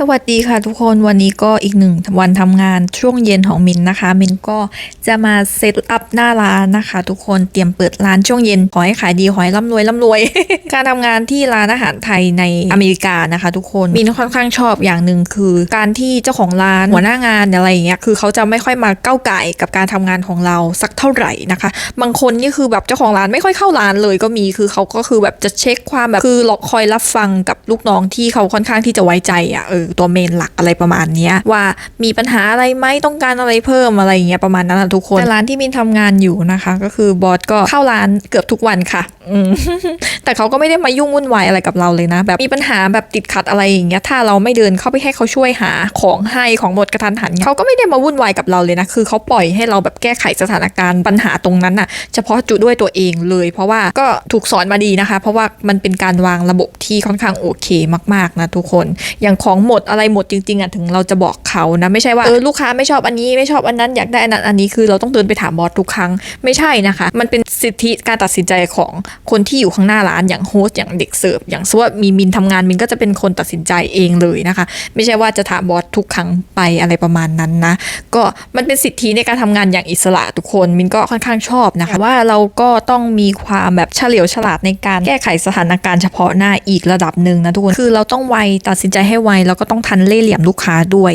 สวัสดีค่ะทุกคนวันนี้ก็อีกหนึ่งวันทำงานช่วงเย็นของมินนะคะ มินก็จะมาเซตอัพหน้าร้านนะคะ ทุกคนเตรียมเปิดร้านช่วงเย็นขอให้ขายดีขอให้ร่ำรวยร่ำรวย การทำงานที่ร้านอาหารไทยในอเมริกานะคะ ทุกคนมินค่อนข้างชอบอย่างหนึ่งคือ การที่เจ้าของร้านหัวหน้างานอะไรอย่างเงี้ยคือเขาจะไม่ค่อยมาก้าวไก่กับการทำงานของเราสักเท่าไหร่นะคะ บางคนนี่คือแบบเจ้าของร้านไม่ค่อยเข้าร้านเลยก็มีคือเขาก็คือแบบจะเช็คความแบบคือคอยรับฟังกับลูกน้องที่เขาค่อนข้างที่จะไว้ใจอะเออตัวเมนหลักอะไรประมาณเนี้ยว่ามีปัญหาอะไรไหมต้องการอะไรเพิ่มอะไรอย่างเงี้ยประมาณนั้นนะทุกคนแต่ร้านที่มินทำงานอยู่นะคะ ก็คือบอสก็เข้าร้านเกือบทุกวันค่ะแต่เขาก็ไม่ได้มายุ่งวุ่นวายอะไรกับเราเลยนะ แบบมีปัญหาแบบติดขัดอะไรอย่างเงี้ยถ้าเราไม่เดินเข้าไปให้เขาช่วยหาของให้ของหมดกระทันหันเขาก็ไม่ได้มาวุ่นวายกับเราเลยนะคือเขาปล่อยให้เราแบบแก้ไขสถานการณ์ปัญหาตรงนั้นน่ะ เฉพาะจุดด้วยตัวเองเลย เพราะว่าก็ถูกสอนมาดีนะคะ เพราะว่ามันเป็นการวางระบบที่ค่อนข้างโอเคมากๆนะทุกคนอย่างของหมดดอะไรหมดจริงๆอะถึงเราจะบอกเขานะไม่ใช่ว่าเออลูกค้าไม่ชอบอันนี้ไม่ชอบอันนั้นอยากได้อันนั้นอันนี้คือเราต้องเดินไปถามบอสทุกครั้งไม่ใช่นะคะ มันเป็นสิทธิการตัดสินใจของคนที่อยู่ข้างหน้าร้านอย่างโฮสต์อย่างเด็กเสิร์ฟอย่างสว่ามีมินทำงานมินก็จะเป็นคนตัดสินใจเองเลยนะคะ ไม่ใช่ว่าจะถามบอสทุกครั้งไปอะไรประมาณนั้นนะ ก็มันเป็นสิทธิในการทำงานอย่างอิสระทุกคนมินก็ค่อนข้างชอบนะคะ ว่าเราก็ต้องมีความแบบเฉลียวฉลาดในการแก้ไขสถานการณ์เฉพาะหน้าอีกระดับหนึ่งนะทุกคนคือเราต้องไวตัดสินใจให้ไวแล้วก็ต้องทันเล่เหลี่ยมลูกค้าด้วย